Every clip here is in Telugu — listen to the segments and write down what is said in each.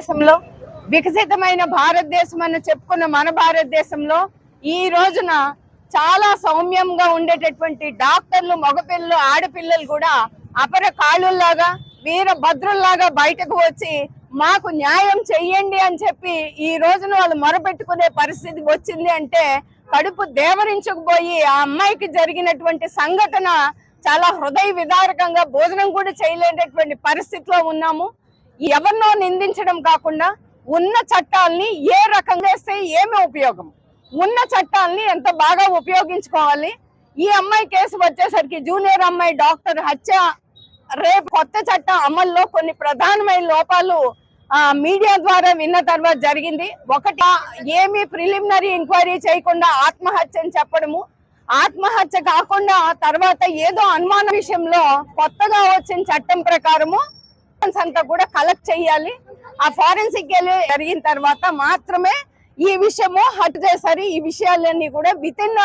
భారతదేశంలో వికసితమైన భారతదేశం అని చెప్పుకున్న మన భారతదేశంలో ఈ రోజున చాలా సౌమ్యంగా ఉండేటటువంటి డాక్టర్లు మగపిల్లలు ఆడపిల్లలు కూడా అపర కాళ్ళుల్లాగా వీర భద్రుల్లాగా బయటకు వచ్చి మాకు న్యాయం చెయ్యండి అని చెప్పి ఈ రోజున వాళ్ళు మొరపెట్టుకునే పరిస్థితి వచ్చింది అంటే కడుపు దేవరించుకుపోయి ఆ అమ్మాయికి జరిగినటువంటి సంఘటన చాలా హృదయ విదారకంగా భోజనం కూడా చేయలేనటువంటి పరిస్థితిలో ఉన్నాము. ఎవరినో నిందించడం కాకుండా ఉన్న చట్టాలని ఏ రకంగా వేస్తే ఏమి ఉపయోగం? ఉన్న చట్టాలని ఎంత బాగా ఉపయోగించుకోవాలి? ఈ అమ్మాయి కేసు వచ్చేసరికి జూనియర్ అమ్మాయి డాక్టర్ హత్య రేపు కొత్త చట్టం అమల్లో కొన్ని ప్రధానమైన లోపాలు మీడియా ద్వారా విన్న తర్వాత జరిగింది. ఒకటి ఏమీ ప్రిలిమినరీ ఎంక్వైరీ చేయకుండా ఆత్మహత్య అని చెప్పడము. ఆత్మహత్య కాకుండా తర్వాత ఏదో అనుమాన విషయంలో కొత్తగా వచ్చిన చట్టం ప్రకారము అంతా కూడా కలెక్ట్ చేయాలి. ఆ ఫారెన్సిక్ జరిగిన తర్వాత మాత్రమే ఈ విషయము హట్ చేశారు ఈ విషయాలన్నీ కూడా విత్ ఇన్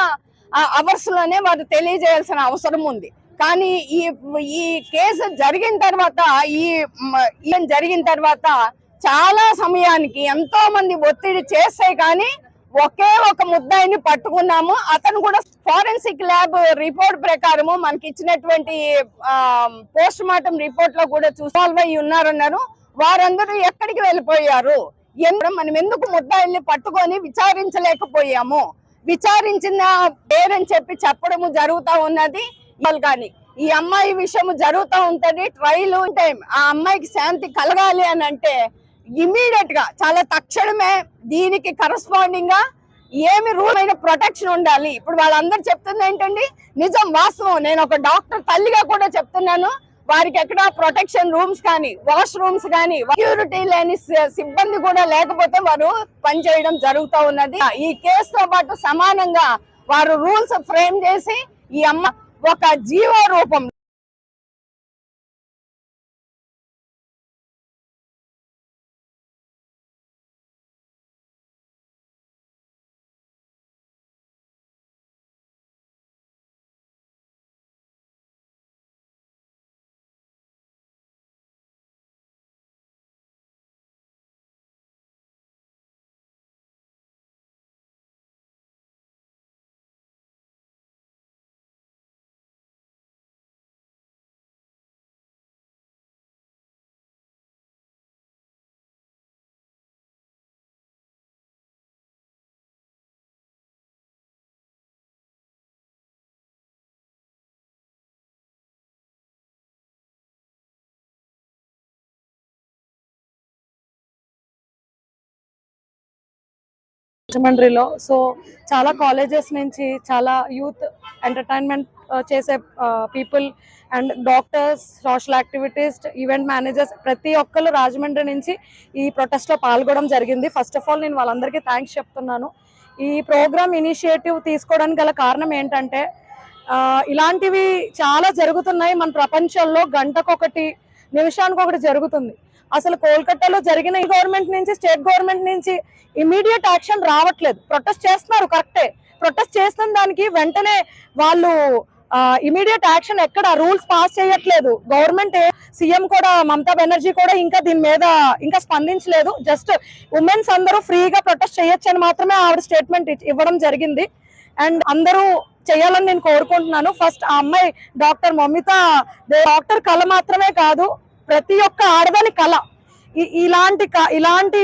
అవర్స్లోనే వారు తెలియజేయాల్సిన అవసరం ఉంది. కానీ ఈ ఈ కేసు జరిగిన తర్వాత ఈ మ- జరిగిన తర్వాత చాలా సమయానికి ఎంతో మంది ఒత్తిడి చేస్తే కానీ ఒకే ఒక ముద్దాయిని పట్టుకున్నాము. అతను కూడా ఫారెన్సిక్ ల్యాబ్ రిపోర్ట్ ప్రకారము మనకి ఇచ్చినటువంటి పోస్ట్ మార్టం రిపోర్ట్లో కూడా చూసాల్వ్ అయి ఉన్నారన్నారు. వారందరూ ఎక్కడికి వెళ్ళిపోయారు? మనం ఎందుకు ముద్దాయిల్ని పట్టుకొని విచారించలేకపోయాము? విచారించిన పేరని చెప్పి చెప్పడము జరుగుతూ ఉన్నది. కానీ ఈ అమ్మాయి విషయం జరుగుతూ ఉంటది. ట్రైల్ టైం ఆ అమ్మాయికి శాంతి కలగాలి అని అంటే ఇమీడియట్గా చాలా తక్షణమే దీనికి కరస్పాండింగ్గా ఏమి రూల్ అయిన ప్రొటెక్షన్ ఉండాలి. ఇప్పుడు వాళ్ళందరూ చెప్తుంది ఏంటండి? నిజం వాస్తవం. నేను ఒక డాక్టర్ తల్లిగా కూడా చెప్తున్నాను. వారికి ఎక్కడ ప్రొటెక్షన్ రూమ్స్ కానీ వాష్ రూమ్స్ కానీ సెక్యూరిటీ లేని సిబ్బంది కూడా లేకపోతే వారు పనిచేయడం జరుగుతూ ఉన్నది. ఈ కేసుతో పాటు సమానంగా వారు రూల్స్ ఫ్రేమ్ చేసి ఈ అమ్మ ఒక జీవో రూపం రాజమండ్రిలో సో చాలా కాలేజెస్ నుంచి చాలా యూత్ ఎంటర్టైన్మెంట్ చేసే people and doctors social activists event managers ప్రతి ఒక్కరు రాజమండ్రి నుంచి ఈ ప్రొటెస్ట్లో పాల్గొనడం జరిగింది. ఫస్ట్ ఆఫ్ ఆల్ నేను వాళ్ళందరికీ థ్యాంక్స్ చెప్తున్నాను. ఈ ప్రోగ్రామ్ ఇనిషియేటివ్ తీసుకోవడానికి గల కారణం ఏంటంటే ఇలాంటివి చాలా జరుగుతున్నాయి మన ప్రపంచంలో గంటకొకటి నిమిషానికి ఒకటి జరుగుతుంది. అసలు కోల్కతాలో జరిగిన ఈ గవర్నమెంట్ నుంచి స్టేట్ గవర్నమెంట్ నుంచి ఇమీడియట్ యాక్షన్ రావట్లేదు. ప్రొటెస్ట్ చేస్తున్నారు కరెక్టే ప్రొటెస్ట్ చేస్తున్న దానికి వెంటనే వాళ్ళు ఇమీడియట్ యాక్షన్ ఎక్కడ? రూల్స్ పాస్ చేయట్లేదు. గవర్నమెంట్ సీఎం కూడా మమతా బెనర్జీ కూడా ఇంకా దీని మీద ఇంకా స్పందించలేదు. జస్ట్ ఉమెన్స్ అందరూ ఫ్రీగా ప్రొటెస్ట్ చేయొచ్చు అని మాత్రమే ఆవిడ స్టేట్మెంట్ ఇవ్వడం జరిగింది. అండ్ అందరూ చేయాలని నేను కోరుకుంటున్నాను. ఫస్ట్ ఆ అమ్మాయి డాక్టర్ మమిత డాక్టర్ కళ మాత్రమే కాదు ప్రతి ఒక్క ఆడదాని కళ. ఇలాంటి క- ఇలాంటి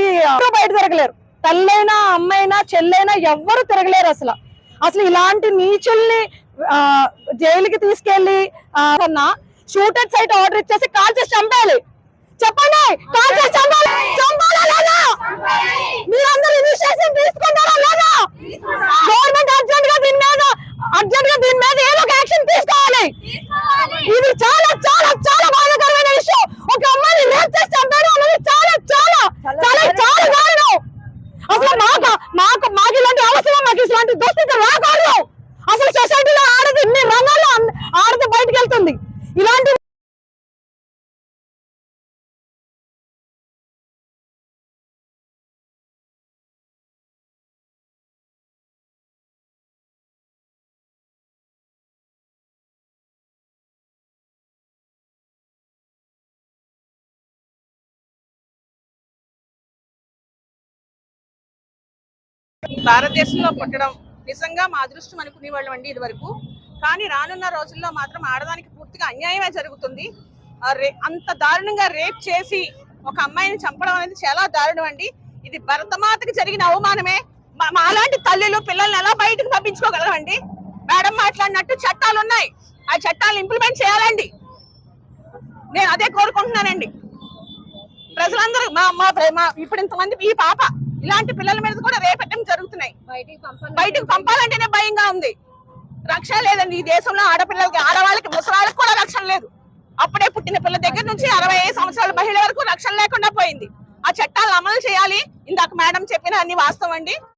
బయట తిరగలేరు. తల్లైనా అమ్మైనా చెల్లైనా ఎవ్వరు తిరగలేరు అసలు. అసలు ఇలాంటి నీచుల్ని ఆ, జైలుకి తీసుకెళ్ళి కన్నా షూటెడ్ సైట్ ఆర్డర్ ఇచ్చేసి కాల్ చేసి చంపాలి. చెప్పండి కాల్ చేసి చంపాలి. చంపాలా లేదా? మీరందరూ ఇనిషియేషన్ తీసుకుంటారా లేదా గవర్నమెంట్ అర్జెంట్గా దీని మీద అర్జెంట్గా దీని మీద ఏదో ఒక యాక్షన్ తీసుకోవాలి ఇది చాలా చాలా చాలా బాధాకరమైన విషయం ఒక అమ్మాయిని రేప్ చేసి చంపాడు అన్నది చాలా చాలా చాలా చాలా దారుణం అసలు మాకు మాకు మాకు ఇలాంటి అవసరం మాకు ఇలాంటి దుస్థితి రాకూడదు అసలు సొసైటీలో ఆడది ఇన్ని రంగాల్లో అన్- ఆడది బయటకు వెళ్తుంది. ఇలాంటి భారతదేశంలో పుట్టడం నిజంగా మా అదృష్టం అనుకునే వాళ్ళం అండి ఇదివరకు. కానీ రానున్న రోజుల్లో మాత్రం ఆడదానికి పూర్తిగా అన్యాయమే జరుగుతుంది. అంత దారుణంగా రేప్ చేసి ఒక అమ్మాయిని చంపడం అనేది చాలా దారుణం అండి. ఇది భరతమాతకి జరిగిన అవమానమే. మా- మాలాంటి తల్లులు పిల్లల్ని ఎలా బయటకు పంపించుకోగలమండి మేడం మాట్లాడినట్టు చట్టాలు ఉన్నాయి. ఆ చట్టాలను ఇంప్లిమెంట్ చేయాలండి. నేను అదే కోరుకుంటున్నానండి. ప్రజలందరూ మా మా మా ఇప్పుడు ఇంతమంది ఈ పాప ఇలాంటి పిల్లల మీద కూడా రేపెట్టడం జరుగుతున్నాయి. బయటకు పంపాలంటేనే భయంగా ఉంది. రక్షణ లేదండి. ఈ దేశంలో ఆడపిల్లలకి ఆడవాళ్ళకి ముసలాళ్ళకి కూడా రక్షణ లేదు. అప్పుడే పుట్టిన పిల్ల దగ్గర నుంచి అరవై ఐదు సంవత్సరాల మహిళ వరకు రక్షణ లేకుండా పోయింది. ఆ చట్టాలను అమలు చేయాలి. ఇందాక మేడం చెప్పిన అన్ని వాస్తవం అండి.